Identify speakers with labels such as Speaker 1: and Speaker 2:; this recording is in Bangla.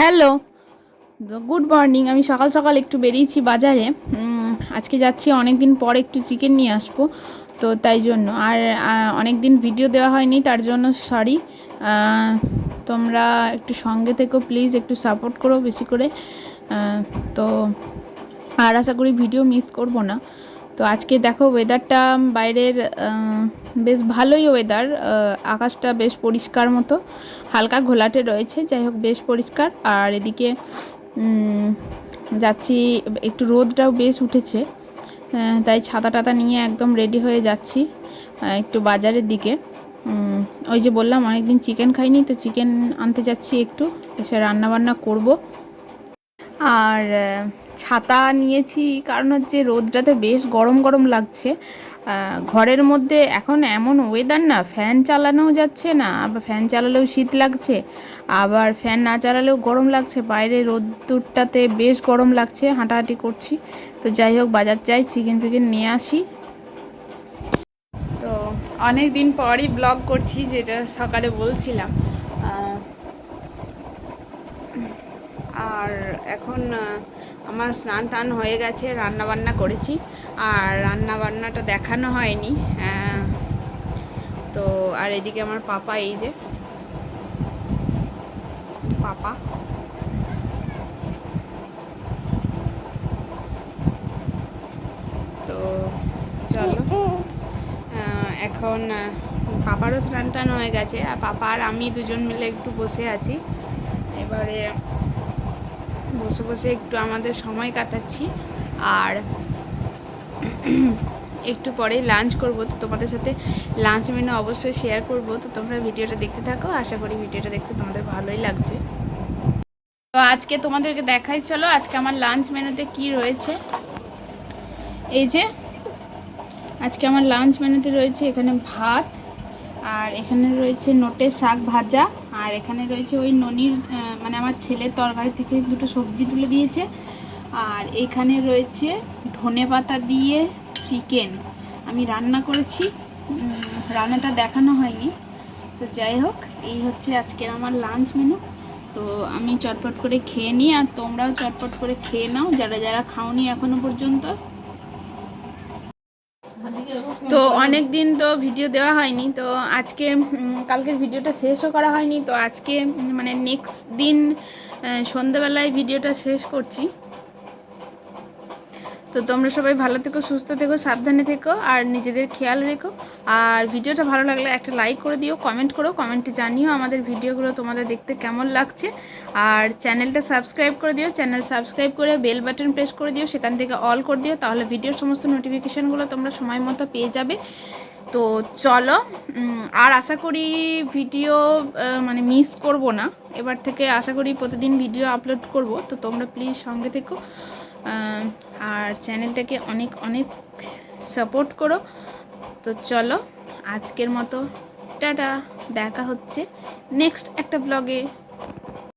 Speaker 1: হ্যালো গুড মর্নিং আমি সকাল সকাল একটু বেরিয়েছি বাজারে। আজকে যাচ্ছি অনেক দিন পর একটু চিকেন নিয়ে আসব। তো তাই জন্য। আর অনেক দিন ভিডিও দেওয়া হয়নি, তার জন্য সরি তোমরা একটু সঙ্গে থেকো প্লিজ একটু সাপোর্ট করো বেশি করে। তো, আর আশা করি ভিডিও মিস করব না। তো আজকে দেখো ওয়েদারটা বাইরের বেশ ভালোই ওয়েদার আকাশটা বেশ পরিষ্কার মতো, হালকা ঘোলাটে রয়েছে, যাই হোক বেশ পরিষ্কার। আর এদিকে যাচ্ছি, একটু রোদটাও বেশ উঠেছে তাই ছাতা টাতা নিয়ে একদম রেডি হয়ে যাচ্ছি একটু বাজারের দিকে। ওই যে বললাম, অনেকদিন চিকেন খাইনি, তো চিকেন আনতে যাচ্ছি একটু, এসে রান্না বান্না করব। আর ছাতা নিয়েছি, কারণ হচ্ছে রোদটাতে বেশ গরম গরম লাগছে। ঘরের মধ্যে এখন এমন ওয়েদার না ফ্যান চালানোও যাচ্ছে না, আবার ফ্যান চালালেও শীত লাগছে, আবার ফ্যান না চালালেও গরম লাগছে। বাইরে রোদ্দুরটাতে বেশ গরম লাগছে, হাঁটাহাঁটি করছি। তো যাই হোক, বাজার যাই চিকেন ফিকেন নিয়ে আসি। তো অনেক দিন পরই ব্লগ করছি, যেটা সকালে বলছিলাম। আর এখন আমার স্নান টান হয়ে গেছে রান্না বান্না করেছি আর রান্না বান্নাটা দেখানো হয়নি আহ, তো আর এদিকে আমার পাপা এই যে পাপা। তো চলো। এখন পাপারও স্নান টান হয়ে গেছে আর পাপা আর আমি দুজন মিলে একটু বসে আছি। এবারে বসে বসে একটু আমাদের সময় কাটাচ্ছি। আর একটু পরেই লাঞ্চ করব। তো তোমাদের সাথে লাঞ্চ মেনু অবশ্যই শেয়ার করব। তো তোমরা ভিডিওটা দেখতে থাকো। আশা করি ভিডিওটা দেখতে তোমাদের ভালোই লাগছে। তো আজকে তোমাদেরকে দেখাই, চলো আজকে আমার লাঞ্চ মেনুতে কি রয়েছে। এই যে, আজকে আমার লাঞ্চ মেনুতে রয়েছে এখানে ভাত আর এখানে রয়েছে নোটের শাক ভাজা, আর এখানে রয়েছে ওই ননির মানে আমার ছেলের তরকারি থেকে দুটো সবজি তুলে দিয়েছে। আর এখানে রয়েছে ধনে পাতা দিয়ে চিকেন। আমি রান্না করেছি রান্নাটা দেখানো হয়নি। তো যাই হোক, এই হচ্ছে আজকের আমার লাঞ্চ মেনু তো আমি চটপট করে খেয়ে নিই, আর তোমরাও চটপট করে খেয়ে নাও, যারা যারা খাওনি এখনও পর্যন্ত। তো অনেক দিন তো ভিডিও দেওয়া হয়নি, তো আজকে কালকের ভিডিওটা শেষও করা হয়নি, তো আজকে মানে নেক্সট দিন সন্ধ্যাবেলায় ভিডিওটা শেষ করছি। তো তোমরা সবাই ভালো থেকো, সুস্থ থেকো, সাবধানে থেকো, আর নিজেদের খেয়াল রেখো। আর ভিডিওটা ভালো লাগলে একটা লাইক করে দিও কমেন্ট করো কমেন্টে জানিও আমাদের ভিডিওগুলো তোমাদের দেখতে কেমন লাগছে। আর চ্যানেলটা সাবস্ক্রাইব করে দিও, চ্যানেল সাবস্ক্রাইব করে বেল বাটন প্রেস করে দিও, সেখান থেকে অল করে দিও, তাহলে ভিডিওর সমস্ত নোটিফিকেশানগুলো তোমরা সময় মতো পেয়ে যাবে। তো চলো আর আশা করি ভিডিও মানে মিস করব না। এবার থেকে আশা করি প্রতিদিন ভিডিও আপলোড করব। তো তোমরা প্লিজ সঙ্গে থেকো। আর চ্যানেলটাকে অনেক অনেক সাপোর্ট করো। তো চলো, আজকের মতো, টাটা, দেখা হচ্ছে নেক্সট একটা ব্লগে